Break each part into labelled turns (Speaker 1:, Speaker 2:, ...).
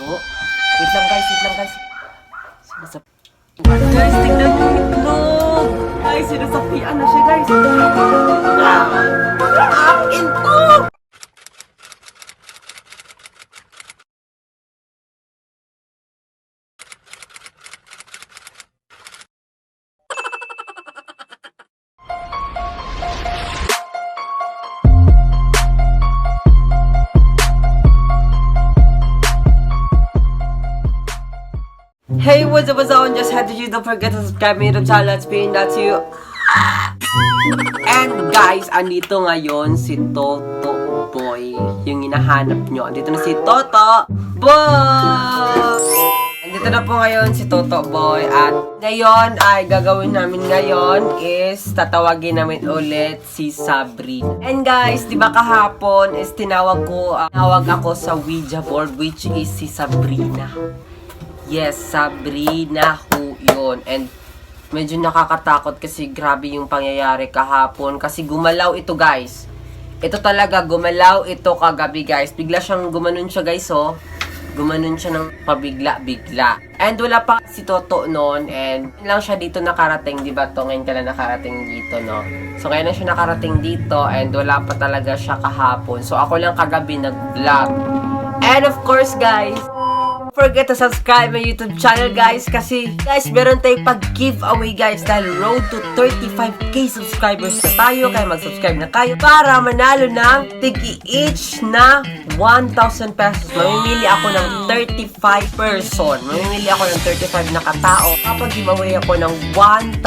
Speaker 1: To. Wait lang guys, wait lang guys. Sinasap... Guys, tingnan yung itlog! Guys, sinasapian na siya guys. Ah! Akin to! Hey, what's up, what's up? Just had to you don't forget to subscribe my YouTube channel. Let's be that to you. And guys, andito ngayon si Toto Boy. Yung hinahanap nyo. Andito na si Toto Boy! Andito na po ngayon si Toto Boy. At ngayon ay gagawin namin ngayon is tatawagin namin ulit si Sabrina. And guys, di ba kahapon is tinawag ko, ah, tinawag ako sa Ouija board which is si Sabrina. Yes, Sabrina who yun. And medyo nakakatakot kasi grabe yung pangyayari kahapon. Kasi gumalaw ito guys. Ito talaga, gumalaw ito kagabi guys. Bigla siyang gumanon siya guys oh. Gumanon siya ng pabigla-bigla. And wala pa si Toto noon. And lang siya dito nakarating. Di ba to ngayon ka lang nakarating dito no. So ngayon lang siya nakarating dito. And wala pa talaga siya kahapon. So ako lang kagabi nag-vlog. And of course guys, Forget to subscribe my YouTube channel guys kasi guys meron tayong pag-giveaway guys dahil road to 35k subscribers na tayo kaya mag-subscribe na kayo para manalo ng tigi-each na 1,000 pesos. Mamimili ako ng 35 person. Mamimili ako ng 35 na katao. Kapag giveaway ako ng 1,000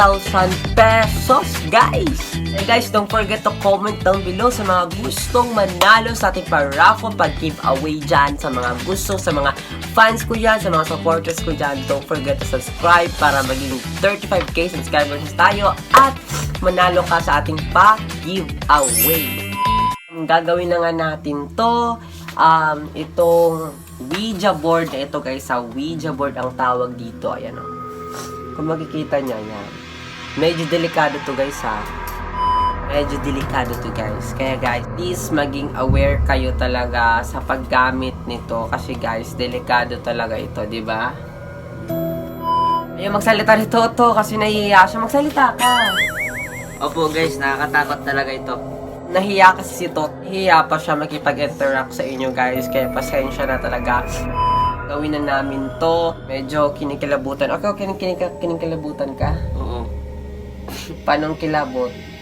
Speaker 1: pesos guys. And guys, don't forget to comment down below sa mga gustong manalo sa ating paraffle pag-giveaway dyan. Sa mga gusto, sa mga fans ko dyan, sa mga supporters ko dyan. Don't forget to subscribe para maging 35k subscribers tayo at manalo ka sa ating pa-giveaway. Gagawin na nga natin to, um, itong Ouija board na ito guys, sa Ouija board ang tawag dito. Ayan o. Kung makikita nyo, yan. Medyo delikado to guys ha. Medyo delikado to guys. Kaya guys, please maging aware kayo talaga sa paggamit nito. Kasi guys, delikado talaga ito, di ba? Ayaw magsalita ni Toto kasi nahihiya siya. Magsalita ka.
Speaker 2: Opo guys, nakakatakot talaga ito.
Speaker 1: Nahiya kasi si Tot. Nahiya pa siya makipag-interact sa inyo guys. Kaya pasensya na talaga. Gawin na namin to. Medyo kinikilabutan. Okay, okay, kinik kinikilabutan ka?
Speaker 2: Oo.
Speaker 1: Paano kilabot?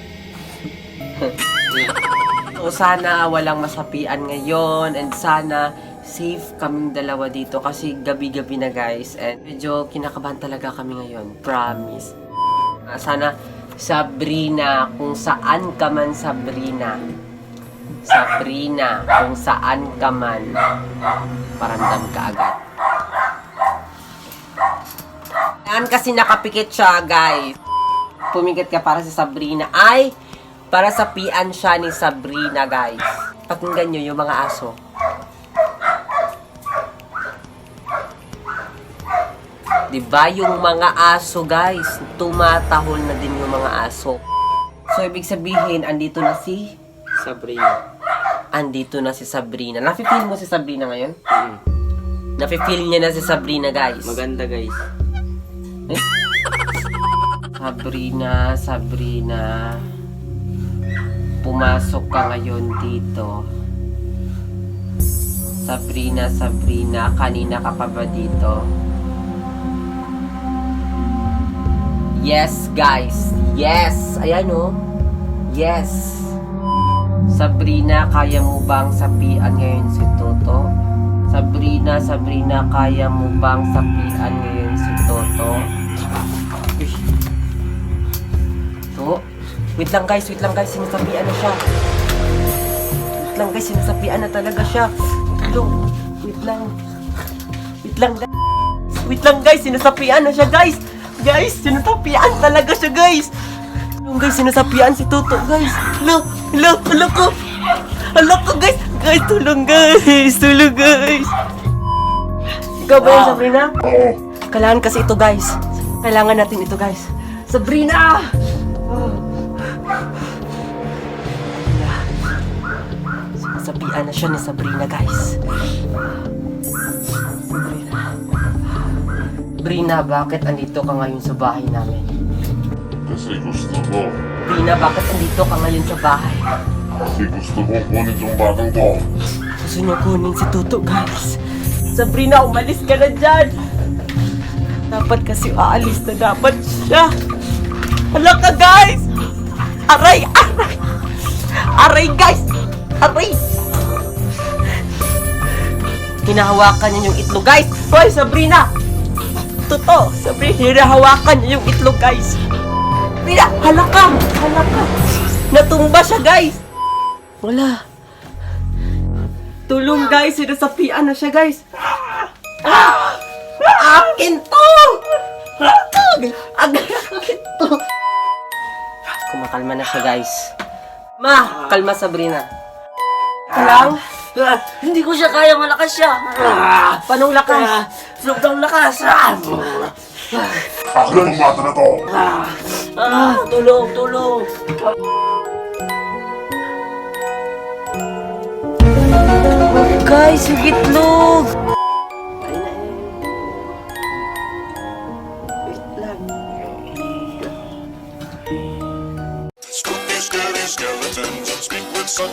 Speaker 1: so, sana walang masapian ngayon and sana safe kaming dalawa dito kasi gabi-gabi na guys and medyo kinakabahan talaga kami ngayon. Promise. Ah, sana Sabrina, kung saan ka man Sabrina. Sabrina, kung saan ka man, paramdam ka agad. Yan kasi nakapikit siya, guys. Pumikit ka para sa Sabrina. Ay, para sa pian siya ni Sabrina, guys. Pakinggan nyo yung mga aso. Diba yung mga aso, guys? Tumatahol na din yung mga aso. So, ibig sabihin, andito na si...
Speaker 2: Sabrina.
Speaker 1: Andito na si Sabrina. Nafe-feel mo si Sabrina ngayon?
Speaker 2: Mm.
Speaker 1: Nafe-feel niya na si Sabrina, guys.
Speaker 2: Maganda guys.
Speaker 1: Sabrina, Sabrina. Pumasok ka ngayon dito. Sabrina, Sabrina, kanina ka pa ba dito? Yes, guys. Yes. Ayan, oh. Yes. Sabrina, kaya mo bang sapian ngayon si Toto? Sabrina, Sabrina, kaya mo bang sapian ngayon si Toto? Wait lang guys, wait lang guys, sinasapian na siya. Wait lang guys, sinasapian na talaga siya. Wait lang, wait lang. Wait lang guys. Wait lang guys, sinasapian na siya guys. Guys, sinasapian talaga siya guys. Yung guys, sinasapian si Toto guys. Hello, hello, hello ko. Hello ko guys. Guys, tulong guys. Tulong guys. Ikaw ba yan, Sabrina? Kailangan kasi ito guys. Kailangan natin ito guys. Sabrina! Sabihan na siya ni Sabrina, guys. Sabrina, bakit andito ka ngayon sa bahay namin?
Speaker 3: Kasi gusto ko.
Speaker 1: Sabrina, bakit andito ka ngayon sa bahay?
Speaker 3: Kasi gusto ko kunin yung batang to.
Speaker 1: Gusto niyo kunin si Tuto, guys. Sabrina, umalis ka na dyan. Dapat kasi aalis na dapat siya. Hala ka, guys! Aray! Aray! Aray, guys! Aray! Hinahawakan niya yung itlog, guys! Hoy, Sabrina! Tuto! Sabrina, hinahawakan niya yung itlog, guys! Sabrina, hala ka! Hala ka! Natumba siya, guys! Wala. Tulong guys, sinasapian na siya guys. Ah! Akin to! Agad! Kumakalma na siya guys. Ma, kalma Sabrina. Kalang?
Speaker 2: Ah, hindi ko siya kaya, malakas siya. Ah,
Speaker 1: Panong lakas?
Speaker 2: sobrang lakas. Ah,
Speaker 3: Akin ang bata na to.
Speaker 2: ah, tulong, tulong.
Speaker 1: Guys, yung itlog!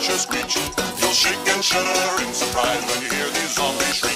Speaker 4: Skeletons speak such a screech. You'll shake and shudder in surprise when you hear these zombies shriek.